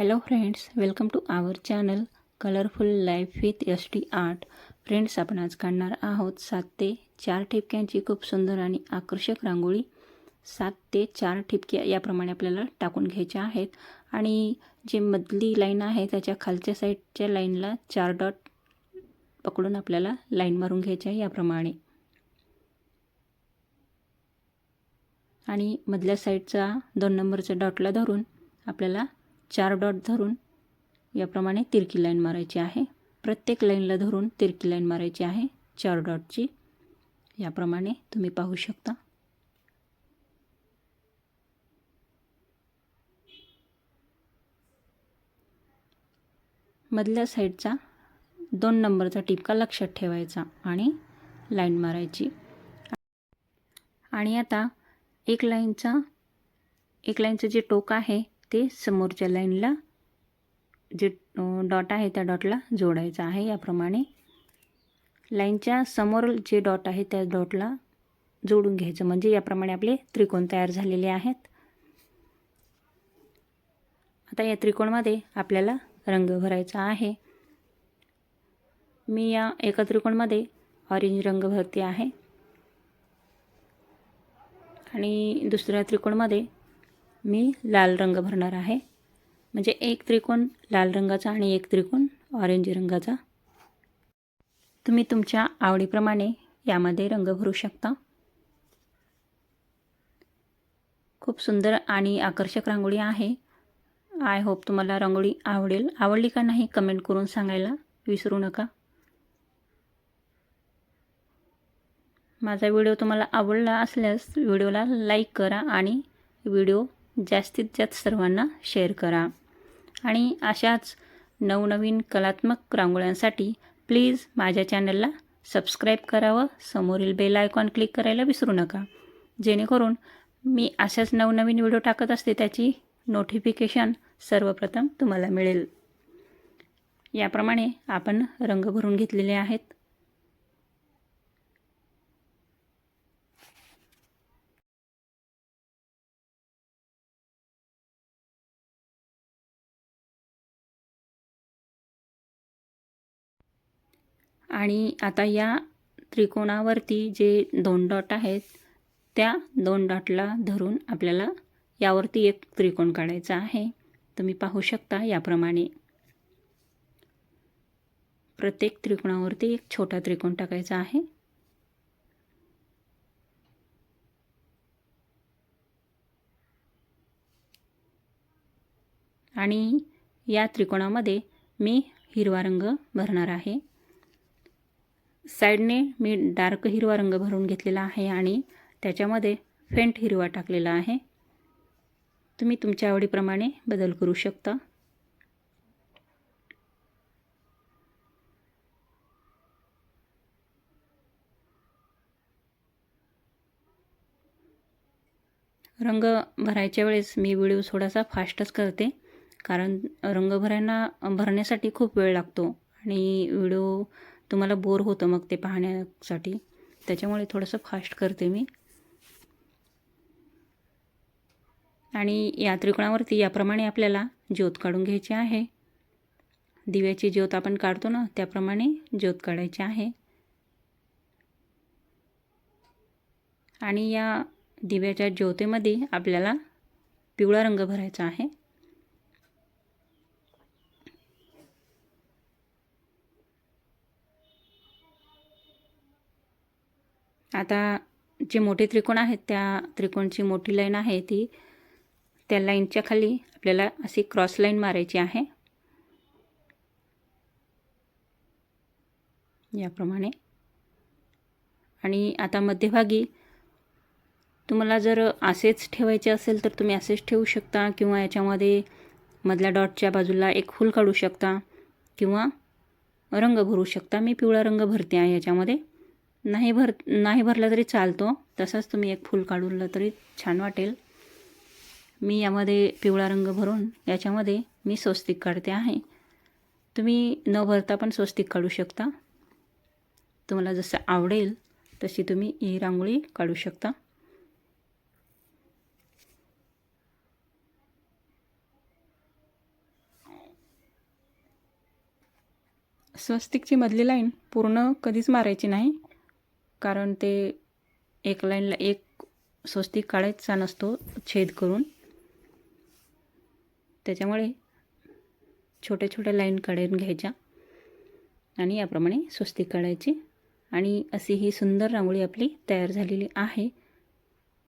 Hello friends welcome to our channel colourful life with S T art friends आपण आज काढणार आहोत सात ते चार ठिपक्यांची खूप सुंदर आणि आकर्षक रांगोळी. सात ते चार ठिपक्या याप्रमाणे आपल्याला टाकून घ्यायच्या आहेत. आणि जे मधली लाईन आहे त्याच्या खालच्या साईडच्या लाईनला चार डॉट पकडून आपल्याला लाईन मारून घ्यायची आहे याप्रमाणे. आणि मधल्या साईडचा दोन नंबरच्या डॉटला धरून आपल्याला चार डॉट धरून याप्रमाणे तिरकी लाईन मारायची आहे. प्रत्येक लाईनला धरून तिरकी लाईन मारायची आहे. चार डॉटची. याप्रमाणे तुम्ही पाहू शकता. मधल्या साईडचा दोन नंबरचा टिपका लक्षात ठेवायचा आणि लाईन मारायची. आणि आता एक लाईनचा एक लाईनचं जे टोक आहे ते समोरच्या लाईनला जे डॉट आहे त्या डॉटला जोडायचं आहे याप्रमाणे. लाईनच्या समोर जे डॉट आहे त्या डॉटला जोडून घ्यायचं. म्हणजे याप्रमाणे आपले त्रिकोण तयार झालेले आहेत. आता या त्रिकोणमध्ये आपल्याला रंग भरायचा आहे. मी या एका त्रिकोणमध्ये ऑरेंज रंग भरते आहे. आणि दुसऱ्या त्रिकोणमध्ये मी लाल रंग भरणार आहे. म्हणजे एक त्रिकोण लाल रंगाचा आणि एक त्रिकोण ऑरेंज रंगाचा. तुम्ही तुमच्या आवडीप्रमाणे यामध्ये रंग भरू शकता. खूप सुंदर आणि आकर्षक रांगोळी आहे. आय होप तुम्हाला रांगोळी आवडेल. आवडली का नाही कमेंट करून सांगायला विसरू नका. माझा व्हिडिओ तुम्हाला आवडला असल्यास व्हिडिओला लाईक करा आणि व्हिडिओ जास्तीत जास्त सर्वांना शेअर करा. आणि अशाच नवनवीन कलात्मक रांगोळ्यांसाठी प्लीज माझ्या चॅनलला सबस्क्राईब करावं समोरील बेल आयकॉन क्लिक करायला विसरू नका. जेणेकरून मी अशाच नवनवीन व्हिडिओ टाकत असते त्याची नोटिफिकेशन सर्वप्रथम तुम्हाला मिळेल. याप्रमाणे आपण रंग भरून घेतलेले आहेत. आणि आता या त्रिकोणावरती जे दोन डॉट आहेत त्या दोन डॉटला धरून आपल्याला यावरती एक त्रिकोण काढायचा आहे. तुम्ही पाहू शकता याप्रमाणे. प्रत्येक त्रिकोणावरती एक छोटा त्रिकोण टाकायचा आहे. आणि या त्रिकोणामध्ये मी हिरवा रंग भरणार आहे. साईडने मी डार्क हिरवा रंग भरून घेतलेला आहे आणि त्याच्यामध्ये फेंट हिरवा टाकलेला आहे. तुम्ही तुमच्या आवडीप्रमाणे बदल करू शकता. रंग भरायच्या वेळेस मी व्हिडिओ थोडासा फास्टच करते कारण रंग भरायला भरण्यासाठी खूप वेळ लागतो आणि व्हिडिओ तुम्हाला बोर होतं मग ते पाहण्यासाठी. त्याच्यामुळे थोडंसं फास्ट करते मी. आणि या त्रिकोणावरती याप्रमाणे आपल्याला ज्योत काढून घ्यायची आहे. दिव्याची ज्योत आपण काढतो ना त्याप्रमाणे ज्योत काढायची आहे. आणि या दिव्याच्या ज्योतेमध्ये आपल्याला पिवळा रंग भरायचा आहे. आता जे मोठे त्रिकोण आहेत त्या त्रिकोणची मोठी लाईन आहे ती त्या लाईनच्या खाली आपल्याला अशी क्रॉस लाईन मारायची आहे. याप्रमाणे. आणि आता मध्यभागी तुम्हाला जर असेच ठेवायचे असेल तर तुम्ही असेच ठेवू शकता किंवा याच्यामध्ये मधल्या डॉटच्या बाजूला एक फूल काढू शकता किंवा रंग भरू शकता. मी पिवळा रंग भरते आहे याच्यामध्ये. नाही भर नाही भरला तरी चालतो. तसंच तुम्ही एक फूल काढूनलं तरी छान वाटेल. मी यामध्ये पिवळा रंग भरून याच्यामध्ये मी स्वस्तिक काढते आहे. तुम्ही न भरता पण स्वस्तिक काढू शकता. तुम्हाला जसं आवडेल तशी तुम्ही ही रांगोळी काढू शकता. स्वस्तिकची मधली लाईन पूर्ण कधीच मारायची नाही. कारण ते एक लाईनला एक स्वस्तिक काढायचा नसतो छेद करून. त्याच्यामुळे छोट्या छोट्या लाईन काढून घ्यायच्या आणि याप्रमाणे स्वस्तिक काढायची. आणि अशी ही सुंदर रांगोळी आपली तयार झालेली आहे.